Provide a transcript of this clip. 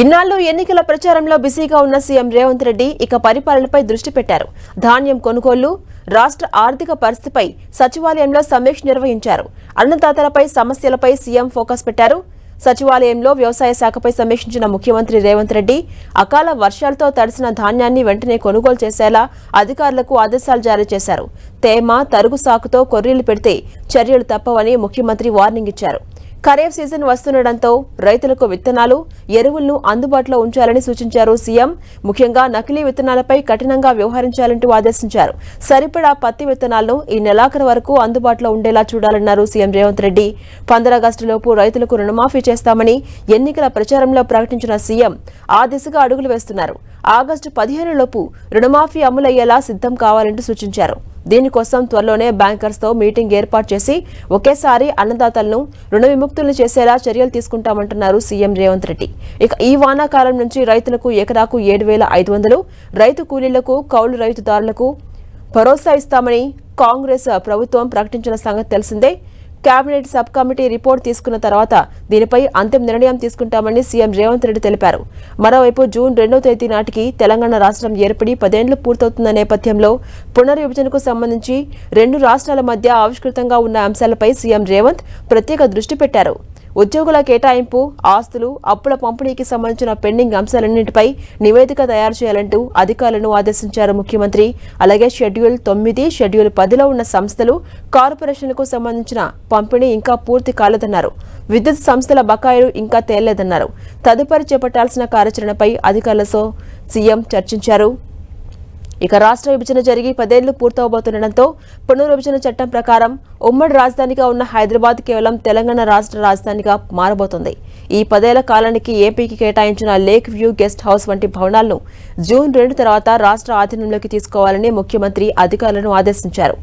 ఇన్నాళ్ళు ఎన్నికల ప్రచారంలో బిజీగా ఉన్న సీఎం రేవంత్ రెడ్డి ఇక పరిపాలనపై దృష్టి పెట్టారు. ధాన్యం కొనుగోళ్ళు రాష్ట్ర ఆర్థిక పరిస్థితిపై సచివాలయంలో సమీక్ష నిర్వహించారు. అన్నదాతలపై సమస్యలపై సీఎం ఫోకస్ పెట్టారు. సచివాలయంలో వ్యవసాయ శాఖపై సమీక్షించిన ముఖ్యమంత్రి రేవంత్ రెడ్డి అకాల వర్షాలతో తడిసిన ధాన్యాన్ని వెంటనే కొనుగోలు చేసేలా అధికారులకు ఆదేశాలు జారీ చేశారు. తేమ తరుగు సాకుతో కొర్రీలు పెడితే చర్యలు తప్పవని ముఖ్యమంత్రి వార్నింగ్ ఇచ్చారు. ఖరీఫ్ సీజన్ వస్తుండటంతో రైతులకు విత్తనాలు ఎరువులను అందుబాటులో ఉంచాలని సూచించారు సీఎం. ముఖ్యంగా నకిలీ విత్తనాలపై కఠినంగా వ్యవహరించాలంటూ ఆదేశించారు. సరిపడా పత్తి విత్తనాలను ఈ నెలాఖరు వరకు అందుబాటులో ఉండేలా చూడాలన్నారు సీఎం రేవంత్ రెడ్డి. పంద్రాగస్టులోపు రైతులకు రుణమాఫీ చేస్తామని ఎన్నికల ప్రచారంలో ప్రకటించిన సీఎం ఆ దిశగా అడుగులు వేస్తున్నారు. ఆగస్టు పదిహేనులోపు రుణమాఫీ అమలయ్యేలా సిద్ధం కావాలంటూ సూచించారు. దీనికోసం త్వరలోనే బ్యాంకర్స్తో మీటింగ్ ఏర్పాటు చేసి ఒకేసారి అన్నదాతలను రుణ విముక్తులు చేసేలా చర్యలు తీసుకుంటామంటున్నారు సీఎం రేవంత్ రెడ్డి. ఇక ఈ వానాకాలం నుంచి రైతులకు ఎకరాకు ఏడు వేల ఐదు వందలు రైతు కూలీలకు కౌలు రైతుదారులకు భరోసా ఇస్తామని కాంగ్రెస్ ప్రభుత్వం ప్రకటించిన సంగతి తెలిసిందే. కేబినెట్ సబ్ కమిటీ రిపోర్ట్ తీసుకున్న తర్వాత దీనిపై అంతిమ నిర్ణయం తీసుకుంటామని సీఎం రేవంత్ రెడ్డి తెలిపారు. మరోవైపు జూన్ రెండో తేదీ నాటికి తెలంగాణ రాష్ట్రం ఏర్పడి పదేండ్లు పూర్తవుతున్న నేపథ్యంలో పునర్విభజనకు సంబంధించి రెండు రాష్ట్రాల మధ్య ఆవిష్కృతంగా ఉన్న అంశాలపై సీఎం రేవంత్ ప్రత్యేక దృష్టి పెట్టారు. ఉద్యోగుల కేటాయింపు ఆస్తులు అప్పుల పంపిణీకి సంబంధించిన పెండింగ్ అంశాలన్నింటిపై నివేదిక తయారు చేయాలంటూ అధికారులను ఆదేశించారు ముఖ్యమంత్రి. అలాగే షెడ్యూల్ తొమ్మిది షెడ్యూల్ పదిలో ఉన్న సంస్థలు కార్పొరేషన్లకు సంబంధించిన పంపిణీ ఇంకా పూర్తి కాలేదన్నారు. విద్యుత్ సంస్థల బకాయిలు ఇంకా తేలలేదన్నారు తదుపరి చేపట్టాల్సిన కార్యాచరణపై అధికారులతో సీఎం చర్చించారు. ఇక రాష్ట్ర విభజన జరిగి పదేళ్ళు పూర్తవబోతుండటంతో పునర్విభజన చట్టం ప్రకారం ఉమ్మడి రాజధానిగా ఉన్న హైదరాబాద్ కేవలం తెలంగాణ రాష్ట్ర రాజధానిగా మారబోతుంది. ఈ పదేళ్ళ కాలానికి ఏపీకి కేటాయించిన లేక్ వ్యూ గెస్ట్ హౌస్ వంటి భవనాలను జూన్ రెండు తర్వాత రాష్ట్ర ఆధీనంలోకి తీసుకోవాలని ముఖ్యమంత్రి అధికారులను ఆదేశించారు.